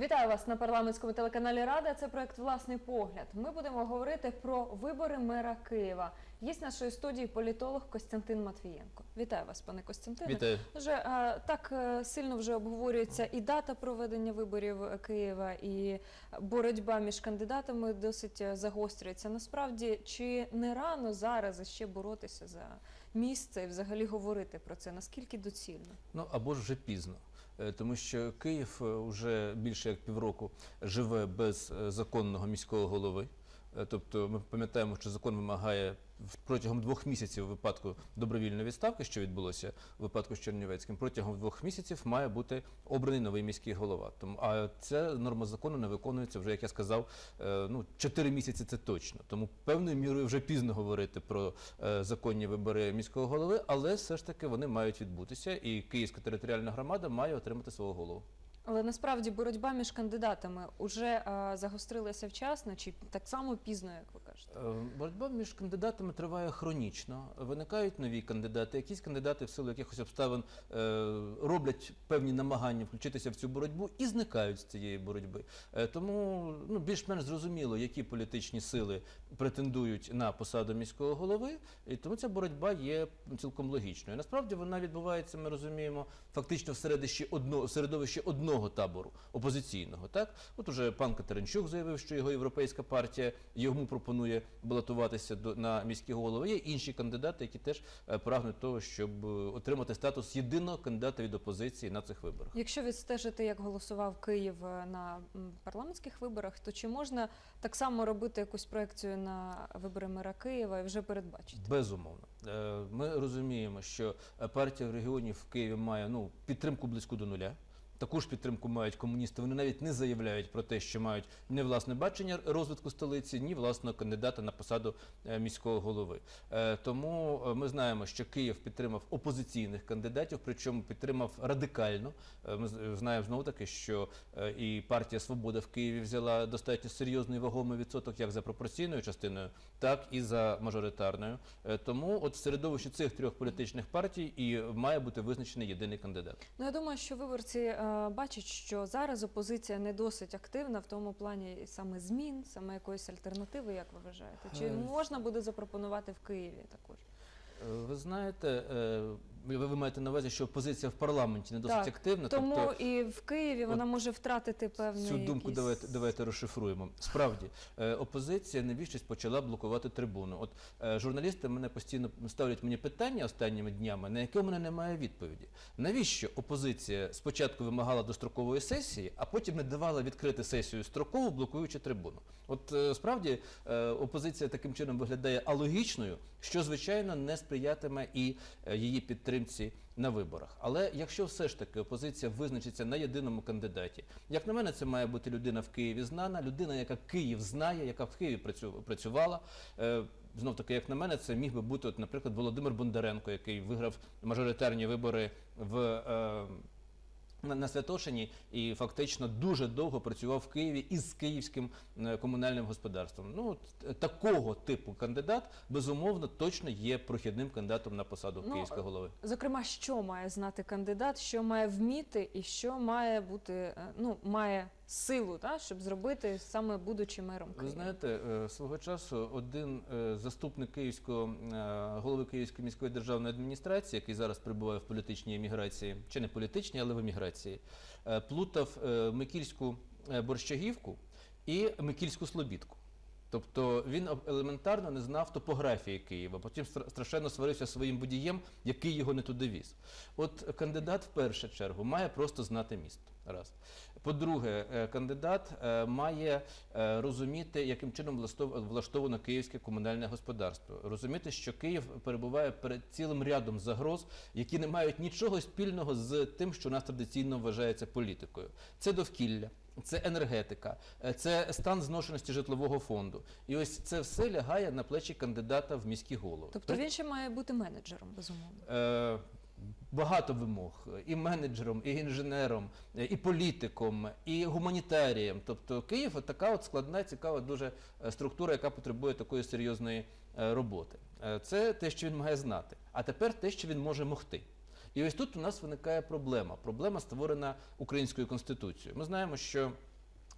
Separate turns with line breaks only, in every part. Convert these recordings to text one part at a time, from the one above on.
Вітаю вас на парламентському телеканалі Рада. Це проект Власний погляд. Ми будемо говорити про вибори мера Києва. Є в нашої студії політолог Костянтин Матвієнко. Вітаю вас, пане Костянтине.
Вітаю.
Вже е, так е, сильно вже обговорюється і дата проведення виборів Києва, і боротьба між кандидатами досить е, загострюється. Насправді, чи не рано зараз ще боротися за місце і взагалі говорити про це? Наскільки доцільно?
Ну або ж вже пізно. Е, Тому що Київ е, вже більше як півроку живе без е, законного міського голови. Е, Тобто ми пам'ятаємо, що закон вимагає в- протягом двох місяців випадку добровільної відставки, що відбулося у випадку з Чернівецьким, протягом двох місяців має бути обраний новий міський голова. Тому а ця норма закону не виконується вже, як я сказав, е, ну чотири місяці це точно. Тому певною мірою вже пізно говорити про е, законні вибори міського голови, але все ж таки вони мають відбутися, і Київська територіальна громада має отримати свого голову.
Але насправді боротьба між кандидатами вже е, загострилася вчасно, чи так само пізно, як ви кажете?
Е, Боротьба між кандидатами триває хронічно. Виникають нові кандидати. Якісь кандидати в силу якихось обставин е, роблять певні намагання включитися в цю боротьбу і зникають з цієї боротьби. Тому ну, більш-менш зрозуміло, які політичні сили претендують на посаду міського голови, і тому ця боротьба є цілком логічною. Насправді вона відбувається, ми розуміємо, фактично в середовищі одного, середовищі одного табору опозиційного. Так, от уже пан Катеринчук заявив, що його європейська партія йому пропонує балотуватися до на міські голови. Є інші кандидати, які теж е, прагнуть того, щоб е, отримати статус єдиного кандидата від опозиції на цих виборах.
Якщо відстежити, як голосував Київ е, на парламентських виборах, то чи можна так само робити якусь проекцію на вибори мера Києва і вже передбачити?
Безумовно, ми розуміємо, що партія регіонів в Києві має ну підтримку близьку до нуля. Таку ж підтримку мають комуністи. Вони навіть не заявляють про те, що мають не власне бачення розвитку столиці, ні власного кандидата на посаду е, міського голови. Е, Тому е, ми знаємо, що Київ підтримав опозиційних кандидатів, причому підтримав радикально. Ми знаємо знову таки, що і партія Свобода в Києві взяла достатньо серйозний вагомий відсоток як за пропорційною частиною, так і за мажоритарною. Тому от в середовищі цих трьох політичних партій і має бути визначений єдиний кандидат.
Ну я думаю, що виборці е, бачать, що зараз опозиція не досить активна в тому плані саме змін, саме якоїсь альтернативи, як ви вважаєте? Чи
Е,
можна буде запропонувати в Києві також?
Е, Ви знаєте, ви ви маєте на увазі, що опозиція в парламенті не досить
Так,
активна,
Тому
тобто
і в Києві вона може втратити певний
Цю думку
якийсь...
давайте, давайте розшифруємо. Справді, е, опозиція навіщось почала блокувати трибуну. От е, журналісти мене постійно ставлять мені питання останніми днями, на яке в мене немає відповіді. Навіщо опозиція спочатку вимагала дострокової сесії, а потім не давала відкрити сесію строкову, блокуючи трибуну? От е, справді е, опозиція таким чином виглядає алогічною, що звичайно не сприятиме і е, її підтримці на виборах. Але якщо все ж таки опозиція визначиться на єдиному кандидаті, як на мене, це має бути людина в Києві знана, людина, яка Київ знає, яка в Києві працю- працювала. Е, Знов таки, як на мене, це міг би бути, от, наприклад, Володимир Бондаренко, який виграв мажоритарні вибори в. На, на Святошині і фактично дуже довго працював в Києві із київським е, комунальним господарством. Ну е, такого типу кандидат безумовно точно є прохідним кандидатом на посаду
Ну,
київського голови.
Зокрема, що має знати кандидат, що має вміти, і що має бути, е, ну має силу, та, щоб зробити саме будучи мером
Ви знаєте, е, свого часу один е, заступник київського е, голови Київської міської державної адміністрації, який зараз перебуває в політичній еміграції, чи не політичній, але в еміграції, плутав Микільську борщагівку і Микільську слобідку. Тобто він елементарно не знав топографії Києва, потім стра- страшенно сварився своїм водієм, який його не туди віз. От кандидат в першу чергу має просто знати місто. Раз. По-друге, е, кандидат е, має е, розуміти, яким чином влаштов- влаштовано київське комунальне господарство. Розуміти, що Київ перебуває перед цілим рядом загроз, які не мають нічого спільного з тим, що у нас традиційно вважається політикою. Це довкілля. Це енергетика, це стан зношеності житлового фонду. І ось це все лягає на плечі кандидата в міські голови.
Тобто він ще має бути менеджером, безумовно.
Е, багато вимог і менеджером, і інженером, і політиком, і гуманітарієм. Тобто Київ така от складна, цікава дуже е, структура, яка потребує такої серйозної е, роботи. Е, Це те, що він має знати. А тепер те, що він може могти. І ось тут у нас виникає проблема. Проблема створена українською конституцією. Ми знаємо, що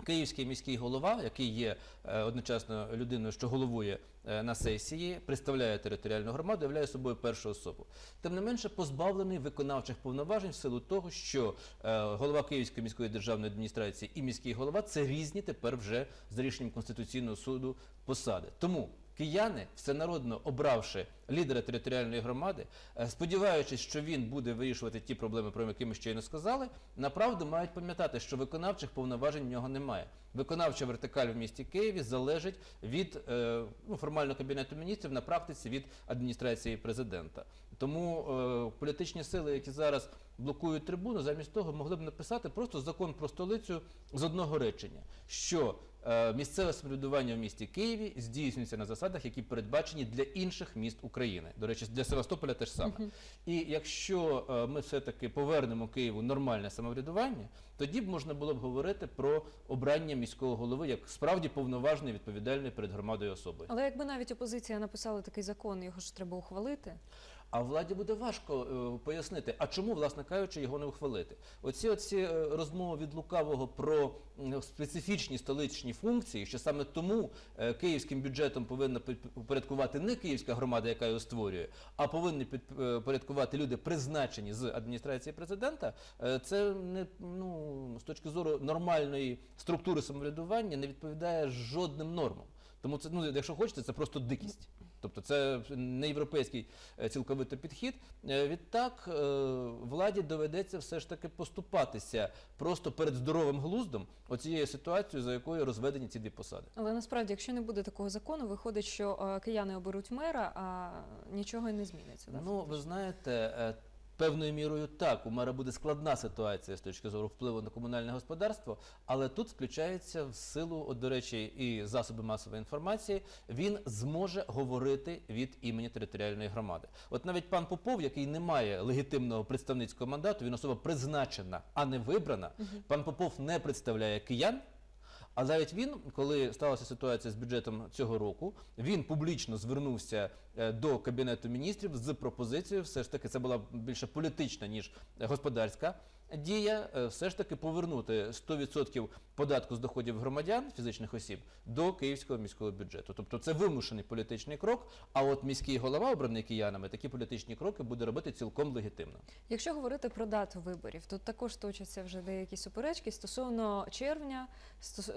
Київський міський голова, який є е, одночасно людиною, що головує е, на сесії, представляє територіальну громаду, являє собою першу особу. Тим не менше, позбавлений виконавчих повноважень в силу того, що е, голова Київської міської державної адміністрації і міський голова це різні тепер вже з рішенням Конституційного суду посади. Тому Кияни, всенародно обравши лідера територіальної громади, е, сподіваючись, що він буде вирішувати ті проблеми, про які ми щойно сказали, направду мають пам'ятати, що виконавчих повноважень в нього немає. Виконавча вертикаль в місті Києві залежить від е, ну, формально кабінету міністрів на практиці від адміністрації президента. Тому е, політичні сили, які зараз блокують трибуну, замість того могли б написати просто закон про столицю з одного речення, що місцеве самоврядування в місті Києві здійснюється на засадах, які передбачені для інших міст України. До речі, для Севастополя теж саме. І якщо е, ми все-таки повернемо Києву нормальне самоврядування, тоді б можна було б говорити про обрання міського голови як справді повноважної відповідальної перед громадою особи.
Але якби навіть опозиція написала такий закон, його ж треба ухвалити.
А владі буде важко е, пояснити, а чому, власне кажучи, його не ухвалити. Оці оці е, розмови від лукавого про специфічні столичні функції, що саме тому е, київським бюджетом повинна підпорядкувати не київська громада, яка його створює, а повинні підпорядкувати люди, призначені з адміністрації президента. е, Це не ну з точки зору нормальної структури самоврядування не відповідає жодним нормам. Тому це ну, якщо хочете, це просто дикість. Тобто це не європейський е, цілковито підхід. Е, Відтак е, владі доведеться все ж таки поступатися просто перед здоровим глуздом оцією ситуацією, за якою розведені ці дві посади.
Але насправді, якщо не буде такого закону, виходить, що кияни оберуть мера, а нічого і не зміниться.
Ну, ви знаєте, певною мірою так, у мера буде складна ситуація з точки зору впливу на комунальне господарство, але тут включається в силу, от, до речі, і засоби масової інформації, він зможе говорити від імені територіальної громади. От навіть пан Попов, який не має легітимного представницького мандату, він особа призначена, а не вибрана. Пан Попов не представляє киян. А навіть він, коли сталася ситуація з бюджетом цього року, він публічно звернувся е, до кабінету міністрів з пропозицією, все ж таки це була більше політична ніж господарська дія, е, все ж таки повернути 100% податку з доходів громадян фізичних осіб до київського міського бюджету. Тобто це вимушений політичний крок. А от міський голова, обраний киянами, такі політичні кроки буде робити цілком легітимно.
Якщо говорити про дату виборів, тут також точаться вже деякі суперечки стосовно червня,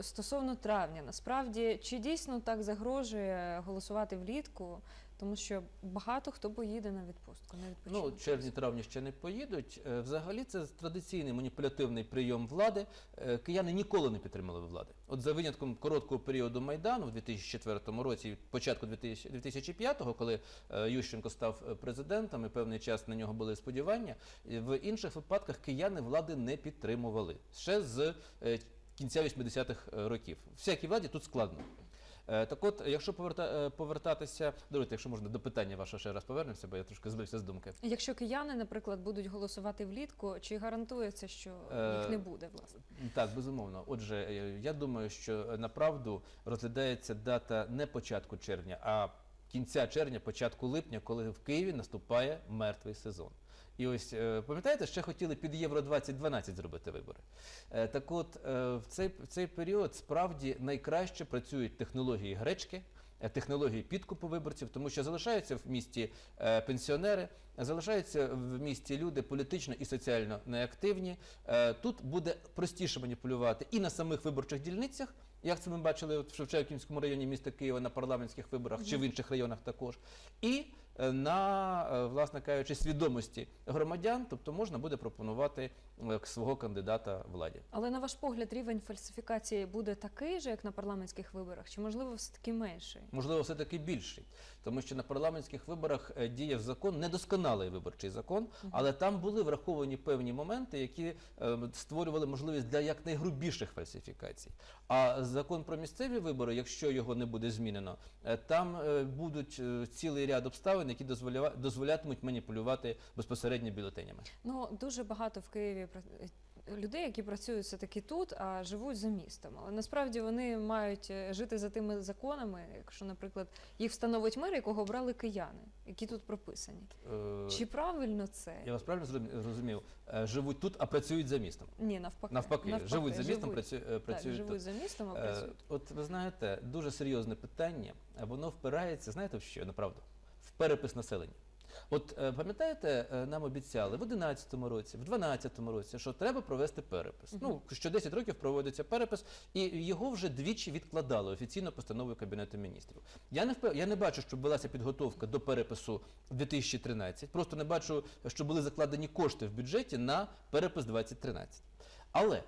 стосовно травня. Насправді, чи дійсно так загрожує голосувати влітку? Тому що багато хто поїде на відпустку, на відпочинок.
Ну, червні-травні ще не поїдуть. Е, Взагалі, це традиційний маніпулятивний прийом влади. Е, Кияни ніколи не підтримали влади. От за винятком короткого періоду майдану в 2004 році, початку 2000 2005-го, коли е, Ющенко став президентом, і певний час на нього були сподівання. В інших випадках кияни влади не підтримували ще з кінця 80-х років. Всякій владі тут складно. Е, Так от, якщо поверта, е, повертатися, давайте, якщо можна до питання вашого ще раз повернемося, бо я трошки збився з думки.
Якщо кияни, наприклад, будуть голосувати влітку, чи гарантується, що
Е,
їх не буде, власне?
Так, безумовно. Отже, я думаю, що направду розглядається дата не початку червня, а кінця червня, початку липня, коли в Києві наступає мертвий сезон. І ось е, пам'ятаєте, ще хотіли під Євро 2012 зробити вибори. Е, Так от е, в цей, в цей період справді найкраще працюють технології гречки. Технології підкупу виборців, тому що залишаються в місті пенсіонери, залишаються в місті люди політично і соціально неактивні. Тут буде простіше маніпулювати і на самих виборчих дільницях, як це ми бачили в Шевченківському районі міста Києва на парламентських виборах чи в інших районах також, і на, е, власне кажучи, свідомості громадян, тобто можна буде пропонувати е, свого кандидата владі.
Але на ваш погляд, рівень фальсифікації буде такий же, як на парламентських виборах, чи можливо все таки менший?
Можливо, все-таки більший, тому що на парламентських виборах е, діяв закон, недосконалий виборчий закон, але там були враховані певні моменти, які е, створювали можливість для якнайгрубіших фальсифікацій. А закон про місцеві вибори, якщо його не буде змінено, е, там е, будуть е, цілий ряд обставин, які дозволя- дозволятимуть маніпулювати безпосередньо бюлетенями.
Ну дуже багато в Києві людей, які працюють все таки тут, а живуть за містом. Але насправді вони мають е, жити за тими законами, якщо, наприклад, їх встановить мер, якого обрали кияни, які тут прописані.
Е,
Чи правильно це?
Я вас правильно зрозумів-? Е, Живуть тут, а працюють за містом.
Ні, навпаки.
Навпаки, живуть за містом, працю- е,
Так,
працюють
живуть
тут.
за містом, а
Е,
працюють.
От ви знаєте, дуже серйозне питання, воно впирається, знаєте в що, направду? В перепис населення. От е, пам'ятаєте, е, нам обіцяли в 11-му році, в 12-му році, що треба провести перепис. Ну, що 10 років проводиться перепис, і його вже двічі відкладали офіційно постановою Кабінету міністрів. Я не впев... я не бачу, щоб велася підготовка до перепису в 2013. Просто не бачу, що були закладені кошти в бюджеті на перепис 2013. Але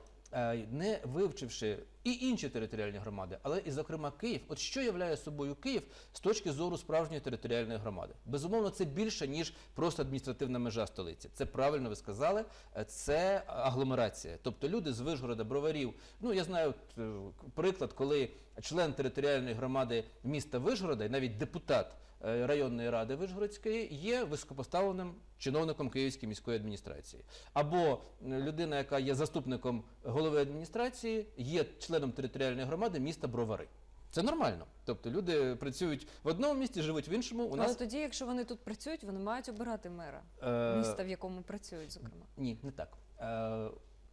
не вивчивши і інші територіальні громади, але і зокрема Київ, от що являє собою Київ з точки зору справжньої територіальної громади? Безумовно, це більше ніж просто адміністративна межа столиці. Це правильно ви сказали. е, Це агломерація. Тобто люди з Вишгорода, Броварів. Ну я знаю е, приклад, коли член територіальної громади міста Вишгорода, і навіть депутат е, районної ради Вишгородської є високопоставленим чиновником Київської міської адміністрації. Або е, людина, яка є заступником голови адміністрації, є членом територіальної громади міста Бровари. Це нормально. Тобто люди працюють в одному місті, живуть в іншому. У
Але тоді, якщо вони тут працюють, вони мають обирати мера
е,
міста, в якому працюють, зокрема.
Ні, не так. Е,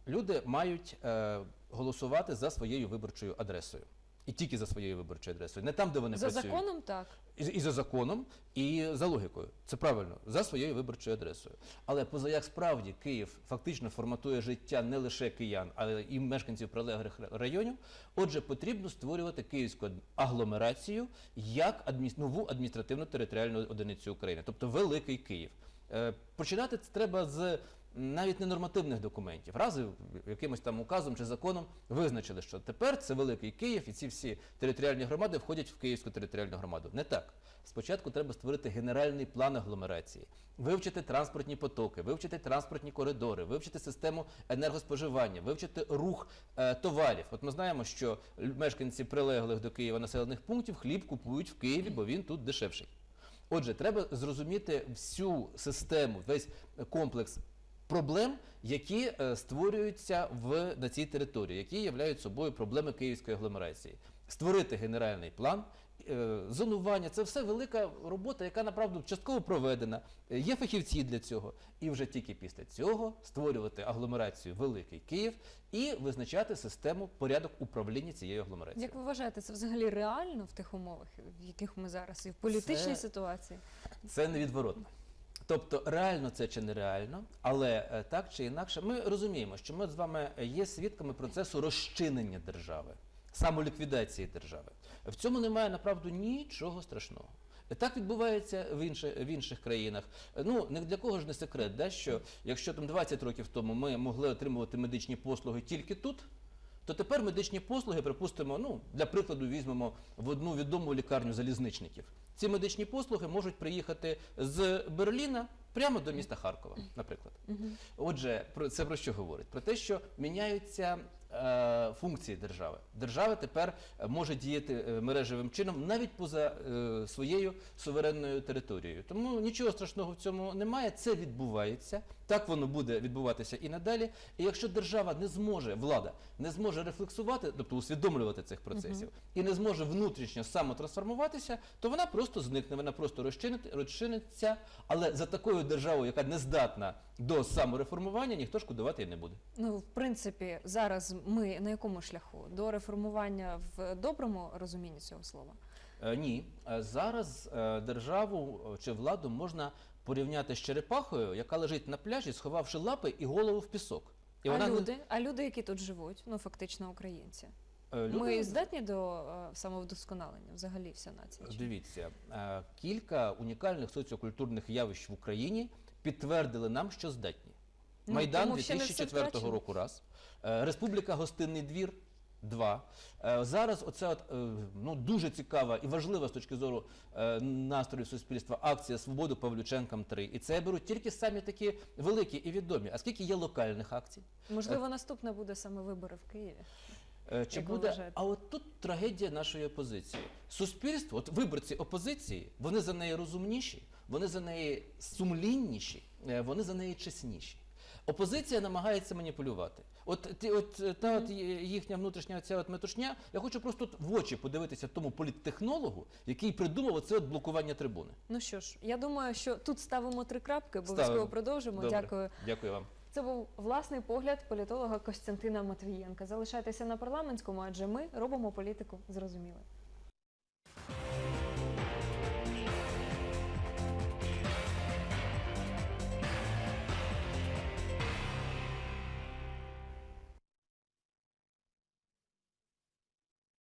люди мають е, голосувати за своєю виборчою адресою. І тільки за своєю виборчою адресою. Не там, де вони
За
працюють.
законом так.
І, і за законом, і за логікою. Це правильно, за своєю виборчою адресою. Але поза як справді Київ фактично форматує життя не лише киян, але і мешканців прилеглих районів. Отже, потрібно створювати київську агломерацію як адміс... нову адміністративно-територіальну одиницю України, тобто Великий Київ. Е, починати це треба з навіть не нормативних документів. Рази якимось там указом чи законом визначили, що тепер це Великий Київ, і ці всі територіальні громади входять в Київську територіальну громаду. Не так. Спочатку треба створити генеральний план агломерації, вивчити транспортні потоки, вивчити транспортні коридори, вивчити систему енергоспоживання, вивчити рух е, товарів. От ми знаємо, що мешканці прилеглих до Києва населених пунктів хліб купують в Києві, бо він тут дешевший. Отже, треба зрозуміти всю систему, весь комплекс проблем, які е, створюються в, на цій території, які являють собою проблеми київської агломерації. Створити генеральний план, е, зонування це все велика робота, яка направду частково проведена. Е, Є фахівці для цього. І вже тільки після цього створювати агломерацію Великий Київ і визначати систему порядок управління цією агломерацією.
Як ви вважаєте, це взагалі реально в тих умовах, в яких ми зараз і в політичній
Це-
ситуації?
Це невідворотно. Тобто реально це чи нереально, але е, так чи інакше, ми розуміємо, що ми з вами є свідками процесу розчинення держави, самоліквідації держави. В цьому немає направду нічого страшного. Так відбувається в інших, в інших країнах. Ну не для кого ж не секрет, да, що якщо там 20 років тому ми могли отримувати медичні послуги тільки тут, то тепер медичні послуги, припустимо, ну для прикладу, візьмемо в одну відому лікарню залізничників. Ці медичні послуги можуть приїхати з Берліна прямо до міста Харкова, наприклад. Отже, про це про що говорить? Про те, що міняються функції держави. Держава тепер е, може діяти е, мережевим чином навіть поза е, своєю суверенною територією. Тому нічого страшного в цьому немає. Це відбувається. Так воно буде відбуватися і надалі. І якщо держава не зможе, влада не зможе рефлексувати, тобто усвідомлювати цих процесів, і не зможе внутрішньо самотрансформуватися, то вона просто зникне, вона просто розчинить, розчиниться. Але за такою державою, яка не здатна до самореформування, ніхто шкодувати і не буде.
Ну, в принципі, зараз ми на якому шляху? До реформування в доброму розумінні цього слова?
Е, ні, Е, зараз е, державу чи владу можна порівняти з черепахою, яка лежить на пляжі, сховавши лапи і голову в пісок. І
а
вона
люди, а люди, які тут живуть, ну фактично українці.
Люди-
Ми здатні до самовдосконалення взагалі вся нація?
Дивіться, кілька унікальних соціокультурних явищ в Україні підтвердили нам, що здатні.
Ну,
Майдан
тому ще не все
2004
втрачено.
року раз, е, Республіка Гостинний двір. Два Е, зараз оця от, е, ну дуже цікава і важлива з точки зору е, настроїв суспільства акція Свободу Павлюченкам 3 І це беруть тільки самі такі великі і відомі. А скільки є локальних акцій?
Можливо, наступне буде саме вибори в Києві.
Е, Чи
Як ви
буде
вважаєте?
а от тут трагедія нашої опозиції. Суспільство, от виборці опозиції, вони за неї розумніші, вони за неї сумлінніші, е, вони за неї чесніші. Опозиція намагається маніпулювати. От ті, от е, та от їхня внутрішня ця от метушня. Я хочу просто в очі подивитися тому політтехнологу, який придумав оце от блокування трибуни.
Ну що ж, я думаю, що тут ставимо три крапки, обов'язково продовжимо.
Добре.
Дякую.
Дякую вам.
Це був власний погляд політолога Костянтина Матвієнка. Залишайтеся на парламентському, адже ми робимо політику зрозуміло.